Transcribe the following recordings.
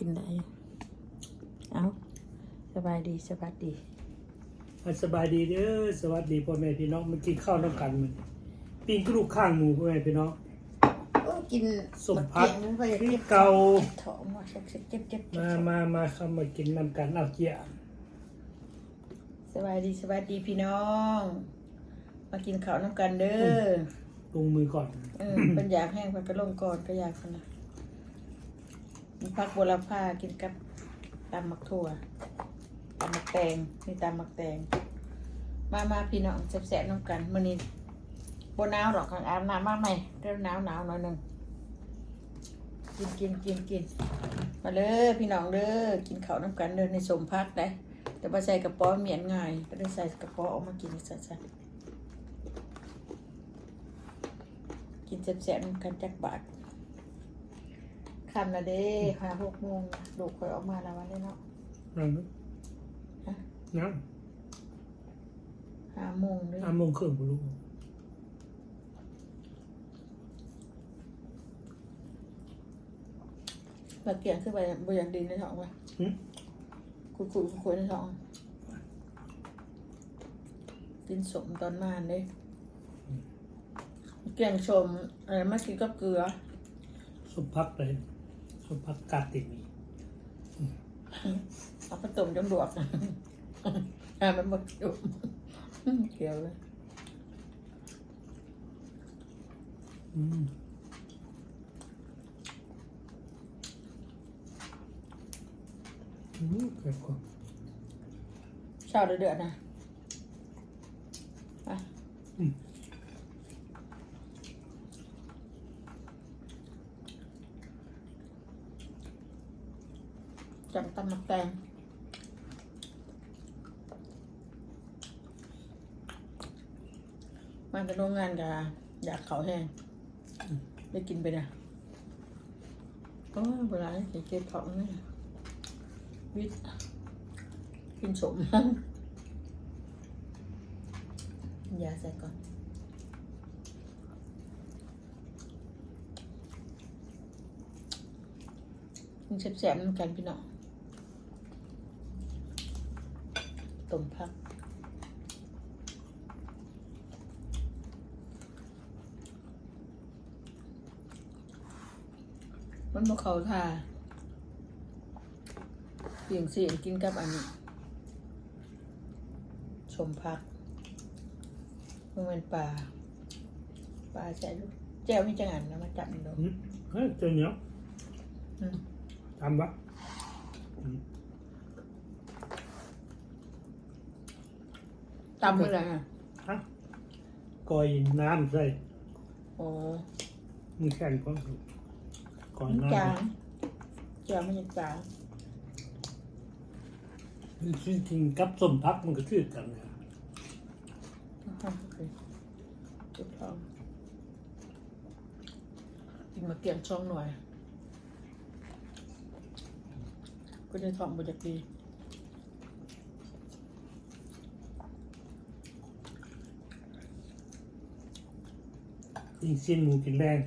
กินได้ เอาสบายดีสบายดีอะสบายดีเด้อสวัสดีพ่อแม่พี่น้องมากินข้าวน้ำกันมันปิ้งกระดูกข้างหมูพ่อแม่พี่น้อง โอ้กินสมพักบัเกียงมันไปที่เก่าท้องมาเจ็บเจ็บเจ็บเจ็บมามามาเข้ามากินน้ำกันเอาเกียร์สบายดีสบายดีพี่น้อง มากินข้าวน้ำกันเด้อลงมือก่อนเออเป็นอยากแห้งไปก็ลงก่อนก็อยากคนนะมี ผักบัวลาผ้ากินกับตำมักถั่วตำมักแตงนี่ตำมักแตง มามาพี่น้องแสบๆน้ำกันมื้อนี้บนหนาวหรอกข้างอาบน้ำมากไหมเริ่มหนาวหนาวหน่อยหนึ่งกินกินกินกินมาเลยพี่น้องเด้อกินข้าวน้ำกันเด้อในสมพักได้แต่ว่าใส่กระป๋อเหมียนง่ายก็ได้ใส่กระป๋อออกมากินสัสๆกินแสบๆน้ำกันจักบาท คำนะเด้ค่ะหกโมงลูกคอยออกมาแล้ววันนี้เนาะนั่งฮะนั่งห้าโมงเลยห้าโมงครึ่งบ่รู้ปลาเกียงขึ้นไปบนอย่างดินในท้องวะหึคุยคุยคุยในท้องดินสมตอนมานเลยเกียงชมอะไรมากินกับเกลือสมพักเลย สมพักกาดติดมีเอาไปต้มจนดวกอ่ามันหมดจุ่มเกี่ยวเลยอืมอืมเกิดก่อนเช้าเดือดๆนะไปอืม จังตำมักแตงมันจะโรงงานกับอยากเขาแห้งได้กินไปนะโอ้ยเวลาเก็บของนี่วิทกินสมยาใส่ก่อนกินแสบๆเหมือนกันพี่น้อง ต้มผักมันบ่เขาท่าเสียงเสียงกินกับอันนี้ ชมพักมันเป็นปลาปลาใส่ลูกแจ้วมีจังอันนะมาจับมันดูอืมเฮ้ยเจอเหนียวอืมทำปะอืม ตำมืออะไรอะฮะก่อยน้ำใส่โอ้มึงแข่งก่อนก่อนมันน้ำจางแจ้วมันยังจางจริงๆกับสมพักมันก็คือกันนะอ่าโอเคจุดทองกินมาเกี่ยงช่องหน่อยก็จะทองบจากดี ยิงสิ้นหมูกินแรง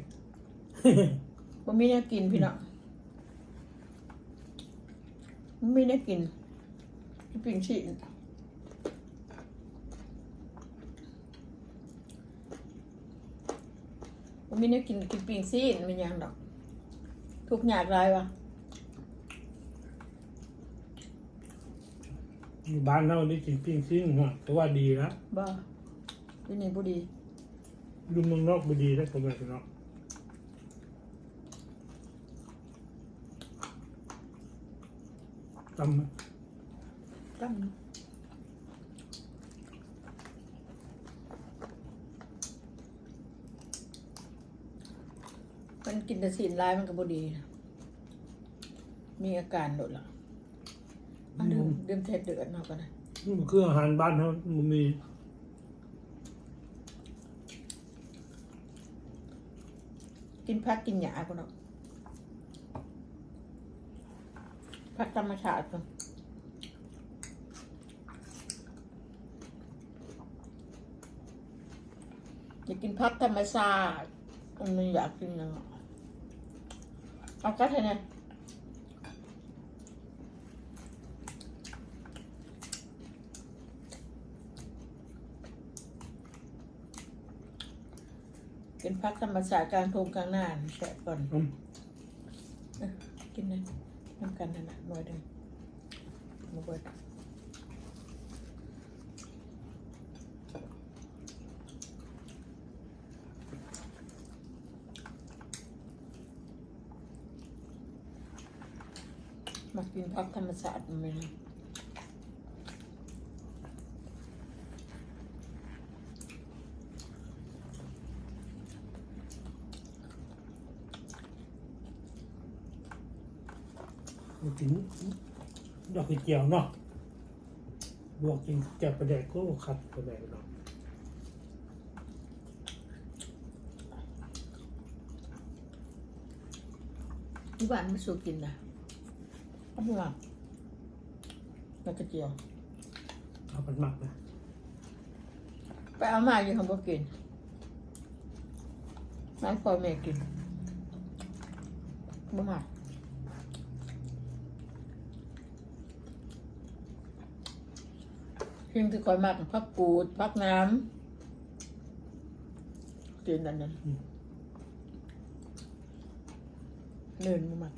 บ่มีได้กินพี่น้องบ่มีได้กินพี่ปิ่งชีบ่มีได้กินกินปิ่งซีนมันยังดอก ทุกอยากไรวะอยู่บ้านเราได้กินปิ้งซิ่งฮะแต่ว่าดีนะบ่ที่นี่บ่ดี ดูเมืองนอกบ่ดีนะผมว่าเนาะจำไหมตั้งมันกินแต่สินลายมันก็บ่ดีนะมีอาการโดดละอะดื่มดื่มเทศเดือดเนาะก็ได้ มันคืออาหารบ้านเขามันมี กินพักกินหยาคนเนาะพักธรรมชาติคนอยากกินพักธรรมชาติมันอยากกินเนาะเอาก็เท่านั้ กิน พักธรรมชาติกลางทงกลางหน้าแฉะก่อนอืมกินนะน้ำกันนั่นนะหน่อยหนึ่งมาเบิดมากินพักธรรมชาติมันไหม มากินดอกกระเจียวเนาะบวกกินแกบประแดกก็ขัดประแดกเนาะที่บ้านไม่สูกินนะเอาไปวางแล้วกระเจียวเอาเป็นหมักนะไปเอามาอยู่ของบ่กินไม่พอแม่กินบ่มาสิ่งที่คอยมากพักปูดพักน้ำกินอันนั้นเนินมามา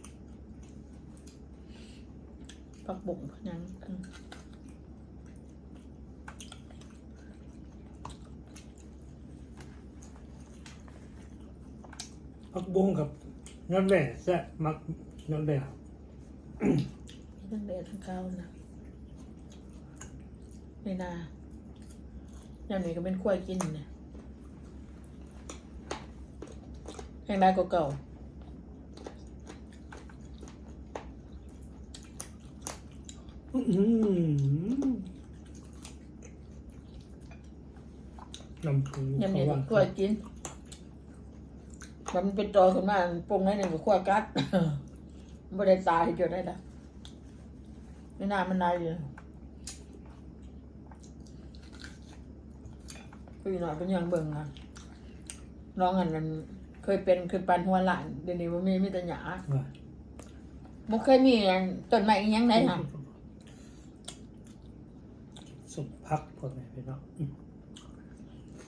พักบุ่งพักยังอืมผักบุ้งกับยอดแหล่แซ่บมักยอดแหล่ทั้งแดดทั้งข้าวนะ ในนาอย่างนี้ก็เป็นกล้วยกินเนี่ยแห้งได้กว่าเก่าอื้อหือน้ำปูอย่างเขานี้ว่าก็กล้วยกิน มันเป็นตอขึ้นมาปรุงให้หนึ่งก็กล้วยกัดไม่ได้ตายจนได้ละในนามันนายอยู่ พี่หน่อยเป็นยังเบิ่งอะน้องอันนั้นเคยเป็นเคยปันหัวหลานเดี๋ยวนี้มันมีมีแต่หยาว่าบ่เคยมีอันต้นไม้อีหยังได้ค่ะสุกพักพอไหมพี่น้องอืม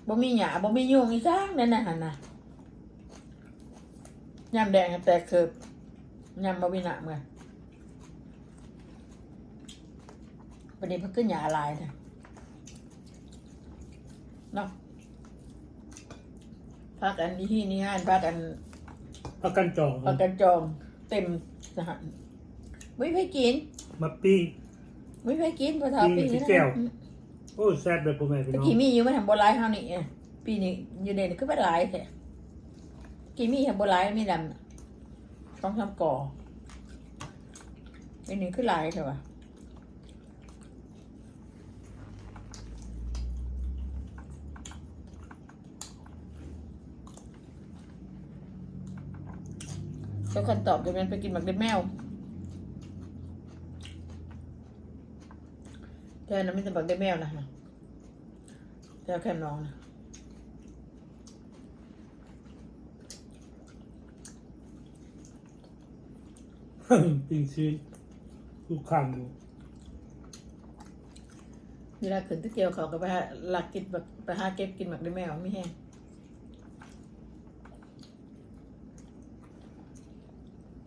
บ่มีหญ้าบ่มียุงอีสางนั่นน่ะหั่นน่ะยามแดงแตกเคิบยามบ่มีหน้าเมื่อวันนี้เพิ่นขึ้นหญ้าหลายน่ะ เนาะพักอันนี้ที่นี่ห้านพักอันพักกันจองพักกันจองเต็มสหันไม่ไปกิน มาปิ้งไม่ไปกินพอทากิปีนนี้ที่แก้วโอ้แซ่บเลยพ่อแม่พี่ตะน้องกี้มีอยู่มันทำโบราณเฮานี่เอ้ยปีนี้อยู่ในนี่คือเป็นหลายแท้กี่มีทำโบราณมีดำน่ะต้องทำก่ออันนี้คือหลายใช่ปะ แล้วคันตอบจะเป็นไปกินหมักเด็ดแมวแต่อันนั้นไม่ใช่หมักเด็ดแมวนะแต่แค่น้องนะปิ้งซีลูกข้างดูเวลาขึ้นตะเกียวเขาก็ไปหาหลักกินแบบไปหาเก็บกินหมักเด็ดแมวไม่แห้ง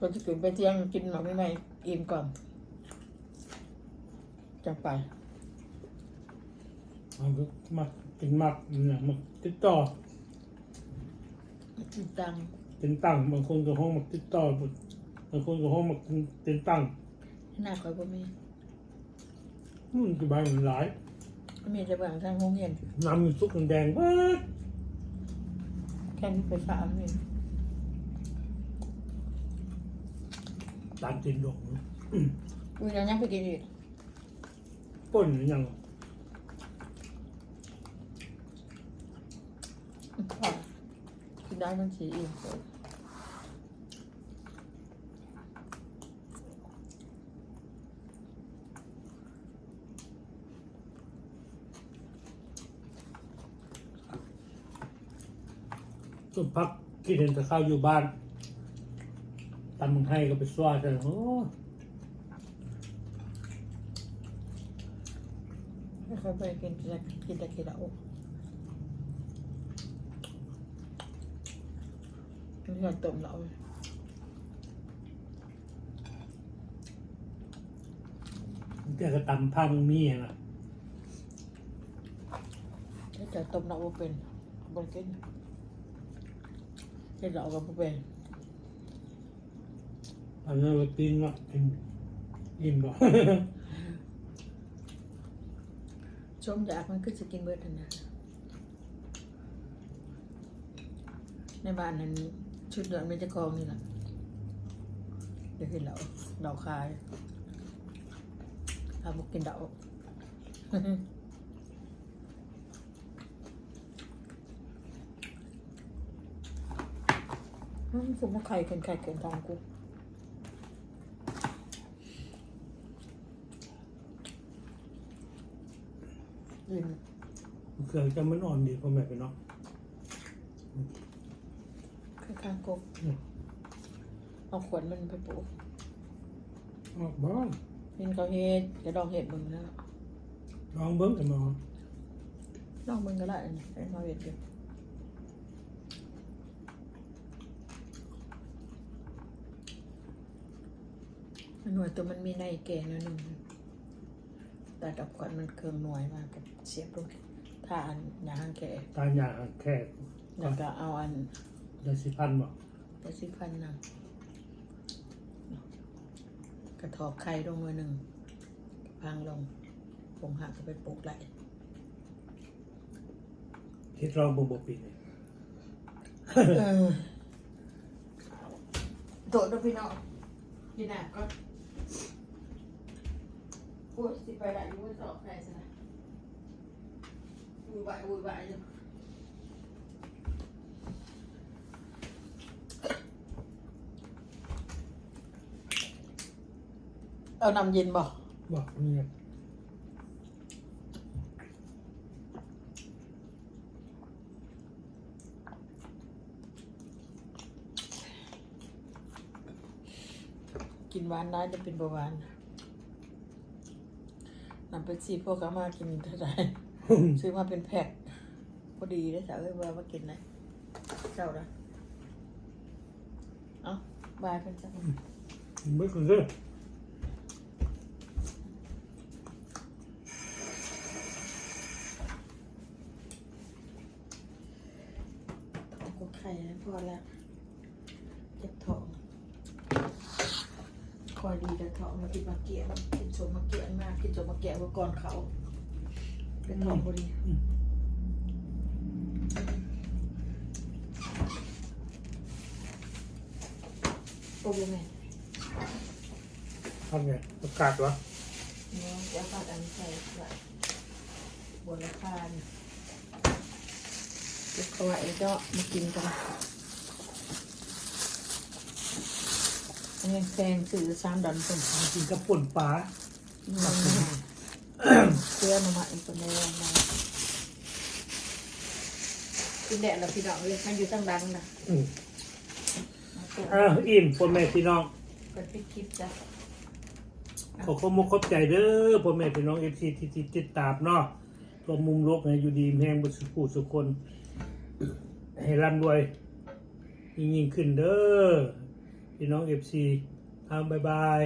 พอจะขึ้นไปเที่ยงกินหมักไม่ไหมอิ่มก่อนจังไปเอาไปมักกินมักเนี่ยมักติดต่อกินตังเป็นตั้งบางคนก็ห้องมักติดต่อบางคนก็ห้องมักเป็นตั้งหน้าคอยบ่มีมันจะบางมันหลายก็มีแต่เบื้องทางโรงเรียนน้ำมันซุกแดงๆเว้ยแค่นี้ไปสามนี่ ตามตินดงอุ้ยยังยังไปกินอีกป่นหรือยังพอกินได้มันสีอิ่มเลยสุดพักคิดเห็นแต่ข้าวอยู่บ้าน มึงให้ก็ไปสวาดกันโอ้ไม่ค่อยไปกินแต่กินแต่กินแต่โอ้มันเหือต้มเราเดี๋ยวก็ตำพังมีอะนะถ้าจะต้มเราบ่เป็นบนกินเฮ็ดเราก็บ่เป็น อันนั้นเราปิ้งเนาะกินอิ่มเนาะชมอยากมันก็จะกินเบิดนั่นนะในบ้านนั้นชุดเดือนเป็นจ้าของนี่แหละเดี๋ยวเห็นเราเราขายถ้าบุกกินเราอืมสมมติไข่เกินไข่เกินทองกู ยินเครื่องจะมันอ่อนดีพ่อแม่พี่น้องข้างๆกบเอาขวดมันไปปลูกออกบ้างยินเขาเฮ็ดจะลองเห็ดมึงนะลองเบิ้งกันมาลองมึงก็ได้นะให้เขาเห็ดอยู่หน่วยตัวมันมีในแกงแล้วหนึ่ง แต่ดอกขวัญมันเครื่องหน่วยมากกับเสียบลงถ้าอันยางแกตาหยาแค่แล้วก็เอาอันยาสีพันบ่กระซิบพันนะกระถอกไข่ลงมาหนึ่งพังลงผมหักก็ไปปลูกไหลคิดลองบ่บ่ปีนี่เออโดดด้วยพี่น้องกินน้ำก็ โอ้ยสิไปได้อยุ่งสอบใครซะนะวุ่นวายวุ่นวายอยู่เอาน้ำเย็นบ่บอกนี่ไงกินหวานได้จะเป็นเบาหวาน นำไปซีพวกเขามากินเท่าไหร่ซื้อมาเป็นแพ็คพอดีได้สาวเอ้ยว่ามากินนะเจ้าละเอาบายเป็นจังไม่คือเด้อ ท้องกดไข่นะพอแล้วเจ็บท้องคอยดีแต่ท้องมากินมะเกียบกินสมมะเกียมากกินสมมะเกียไว้ก่อนเขาเป็นท้องพอดีโอ้ยแม่ทำไงประกาศวะเนาะเดี๋ยวผัดอันใส่ใส่บนราคาเนี่ยเก็บเขาไว้ก็มากินกันอันนี้แพงสื่อสามดอนส่งกินกับป่นปลามัน เสื้อมาใหม่ตัวแม่มากินแดดแล้วพี่น้องเลยมันอยู่ตั้งดังนะอืมมาตัวอ้าวอิ่มพ่อแม่พี่น้องกันปิดคลิปจ้ะขอขอบมุกขอบใจเด้อพ่อแม่พี่น้องเอฟซีที่ที่ติดตามเนาะตัวมุมโลกเนี่ยอยู่ดีแห้งบุสุผู้สุคน ให้ร่ำรวยยิ่งยิ่งขึ้นเด้อพี่น้องเอฟซีเอาบายบาย